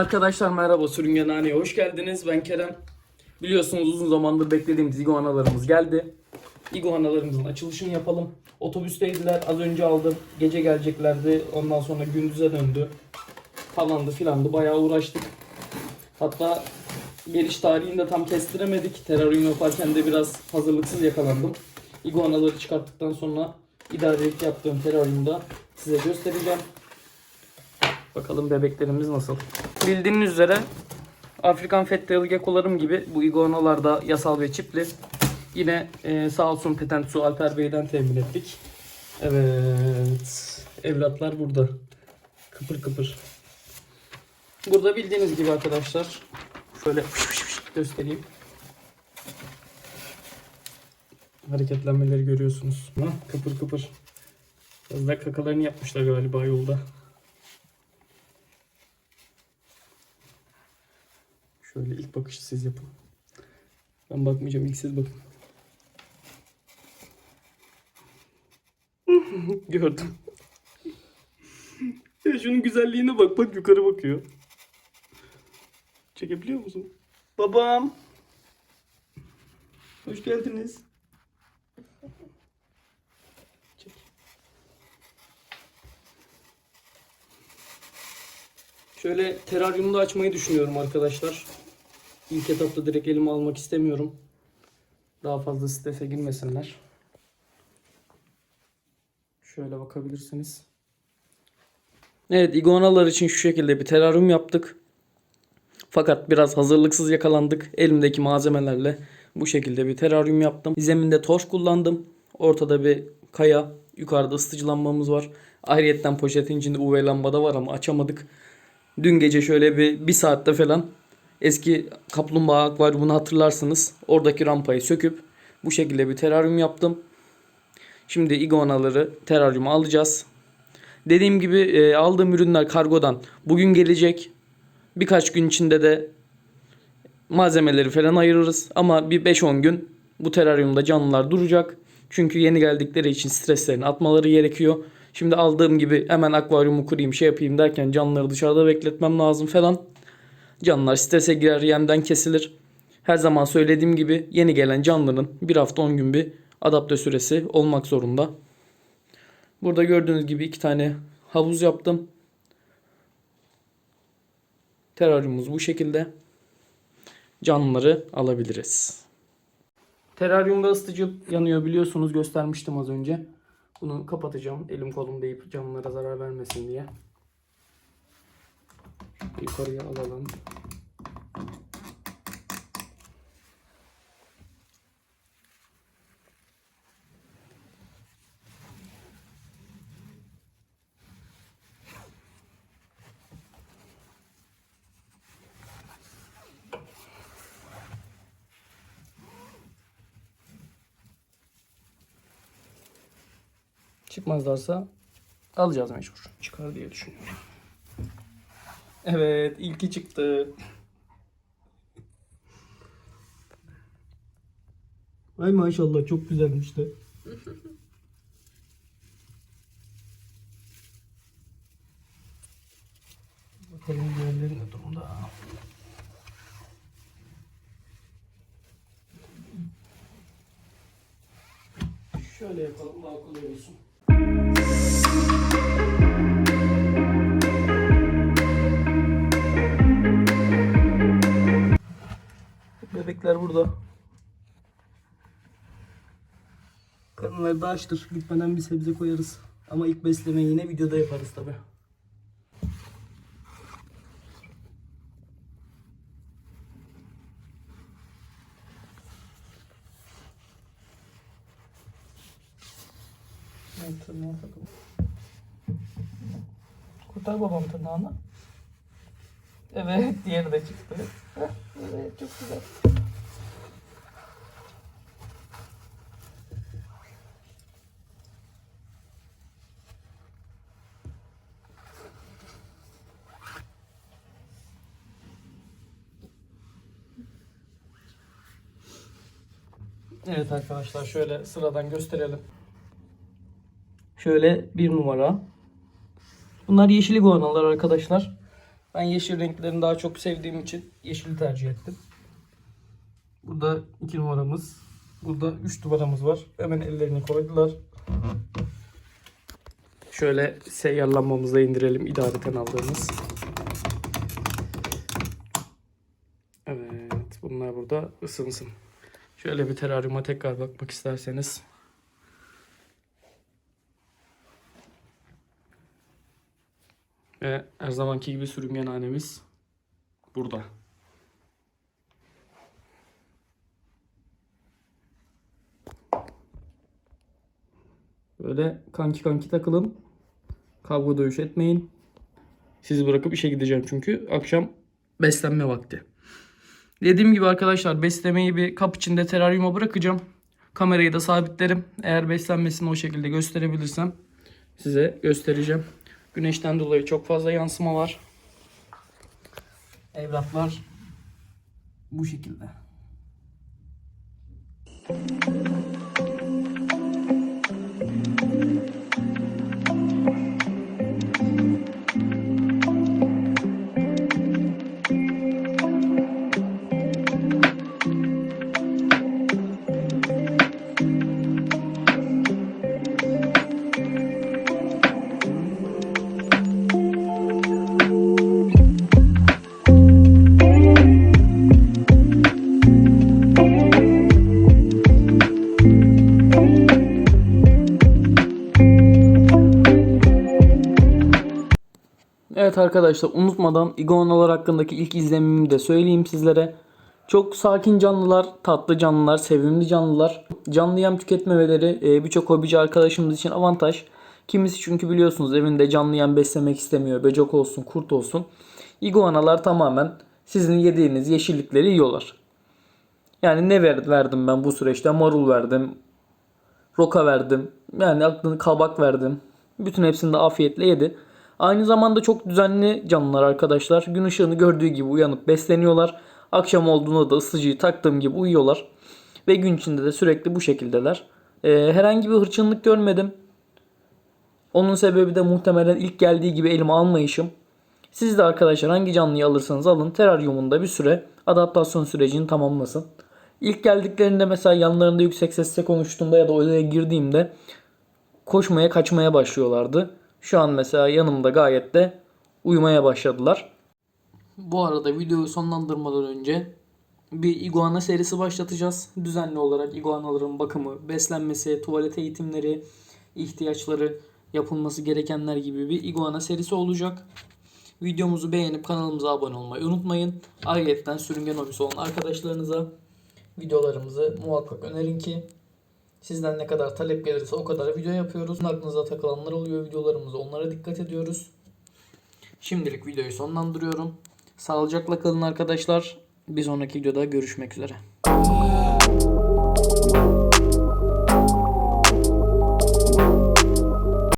Arkadaşlar merhaba Sürüngenhane'ye hoş geldiniz. Ben Kerem. Biliyorsunuz uzun zamandır beklediğimiz iguanalarımız geldi. Iguanalarımızın açılışını yapalım. Otobüsteydiler. Az önce aldım. Gece geleceklerdi. Ondan sonra gündüze döndü. Falandı filandı. Bayağı uğraştık. Hatta geliş tarihini de tam kestiremedik. Teraryum yaparken de biraz hazırlıksız yakalandım. Iguanaları çıkarttıktan sonra idarelik yaptığım teraryumda size göstereceğim. Bakalım bebeklerimiz nasıl. Bildiğiniz üzere Afrikan Fettel geckolarım gibi bu iguanalar da yasal ve çipli. Yine e, sağ olsun Petent Su Alper Bey'den temin ettik. Evet. Evlatlar burada. Kıpır kıpır. Burada bildiğiniz gibi arkadaşlar. Şöyle göstereyim. Hareketlenmeleri görüyorsunuz. Ha, kıpır kıpır. Biraz da kakalarını yapmışlar galiba yolda. Şöyle ilk bakışı siz yapın. Ben bakmayacağım ilk siz bakın. Gördüm. ya şunun güzelliğine bak bak yukarı bakıyor. Çekebiliyor musun? Babam. Hoş geldiniz. Çek. Şöyle teraryumu da açmayı düşünüyorum arkadaşlar. İlk etapta direkt elime almak istemiyorum. Daha fazla strese girmesinler. Şöyle bakabilirsiniz. Evet iguanalar için şu şekilde bir teraryum yaptık. Fakat biraz hazırlıksız yakalandık. Elimdeki malzemelerle bu şekilde bir teraryum yaptım. Zeminde torf kullandım. Ortada bir kaya. Yukarıda ısıtıcı lambamız var. Ayrıyetten poşetin içinde UV lambada var ama açamadık. Dün gece şöyle bir, bir saatte falan eski kaplumbağa akvaryumunu hatırlarsınız. Oradaki rampayı söküp bu şekilde bir teraryum yaptım. Şimdi iguanaları teraryuma alacağız. Dediğim gibi e, aldığım ürünler kargodan bugün gelecek. Birkaç gün içinde de malzemeleri falan ayırırız. Ama bir 5-10 gün bu teraryumda canlılar duracak. Çünkü yeni geldikleri için streslerini atmaları gerekiyor. Şimdi aldığım gibi hemen akvaryumu kurayım şey yapayım derken canlıları dışarıda bekletmem lazım falan. Canlılar strese girer yemden kesilir. Her zaman söylediğim gibi yeni gelen canlının bir hafta 10 gün bir adapte süresi olmak zorunda. Burada gördüğünüz gibi iki tane havuz yaptım. Teraryumumuz bu şekilde. Canlıları alabiliriz. Teraryumda ısıtıcı yanıyor biliyorsunuz göstermiştim az önce. Bunu kapatacağım elim kolum deyip canlılara zarar vermesin diye. Yukarıya alalım. Çıkmazlarsa alacağız mecbur. Çıkar diye düşünüyorum. Evet ilki çıktı. Ay maşallah çok güzelmiş de. Bakalım diğerleri ne durumda. Şöyle yapalım kolay olsun. Bebekler burada. Karınları da açtır. Gitmeden bir sebze koyarız. Ama ilk beslemeyi yine videoda yaparız tabi. Kurtar babam tırnağını. Evet, diğeri de çıktı. Evet, çok güzel. Evet arkadaşlar şöyle sıradan gösterelim. Şöyle bir numara. Bunlar yeşil iguanalar arkadaşlar. Ben yeşil renklerini daha çok sevdiğim için yeşili tercih ettim. Burada 2 numaramız. Burada 3 numaramız var. Hemen ellerini koydular. Şöyle seyyarlanmamızı da indirelim idareten aldığımız. Evet bunlar burada ısınsın. Şöyle bir teraryuma tekrar bakmak isterseniz. Ve her zamanki gibi sürüngen hanemiz burada. Böyle kanki kanki takılın. Kavga dövüş etmeyin. Sizi bırakıp işe gideceğim çünkü akşam beslenme vakti. Dediğim gibi arkadaşlar beslemeyi bir kap içinde teraryuma bırakacağım. Kamerayı da sabitlerim. Eğer beslenmesini o şekilde gösterebilirsem size göstereceğim. Güneşten dolayı çok fazla yansıma var. Evlatlar bu şekilde. Evet arkadaşlar unutmadan iguanalar hakkındaki ilk izlenimimi de söyleyeyim sizlere. Çok sakin canlılar, tatlı canlılar, sevimli canlılar. Canlı yem tüketmemeleri e, birçok hobici arkadaşımız için avantaj. Kimisi çünkü biliyorsunuz evinde canlı yem beslemek istemiyor. Böcek olsun, kurt olsun. Iguanalar tamamen sizin yediğiniz yeşillikleri yiyorlar. Yani ne ver- verdim ben bu süreçte? Marul verdim, roka verdim. Yani aklını kabak verdim. Bütün hepsini de afiyetle yedi. Aynı zamanda çok düzenli canlılar arkadaşlar. Gün ışığını gördüğü gibi uyanıp besleniyorlar. Akşam olduğunda da ısıtıcıyı taktığım gibi uyuyorlar. Ve gün içinde de sürekli bu şekildeler. Ee, herhangi bir hırçınlık görmedim. Onun sebebi de muhtemelen ilk geldiği gibi elime almayışım. Siz de arkadaşlar hangi canlıyı alırsanız alın teraryumunda bir süre adaptasyon sürecini tamamlasın. İlk geldiklerinde mesela yanlarında yüksek sesle konuştuğumda ya da odaya girdiğimde koşmaya kaçmaya başlıyorlardı. Şu an mesela yanımda gayet de uyumaya başladılar. Bu arada videoyu sonlandırmadan önce bir iguana serisi başlatacağız. Düzenli olarak iguanaların bakımı, beslenmesi, tuvalet eğitimleri, ihtiyaçları, yapılması gerekenler gibi bir iguana serisi olacak. Videomuzu beğenip kanalımıza abone olmayı unutmayın. Ayrıca sürüngen hobisi olan arkadaşlarınıza videolarımızı muhakkak önerin ki Sizden ne kadar talep gelirse o kadar video yapıyoruz. Aklınıza takılanlar oluyor videolarımızı onlara dikkat ediyoruz. Şimdilik videoyu sonlandırıyorum. Sağlıcakla kalın arkadaşlar. Bir sonraki videoda görüşmek üzere.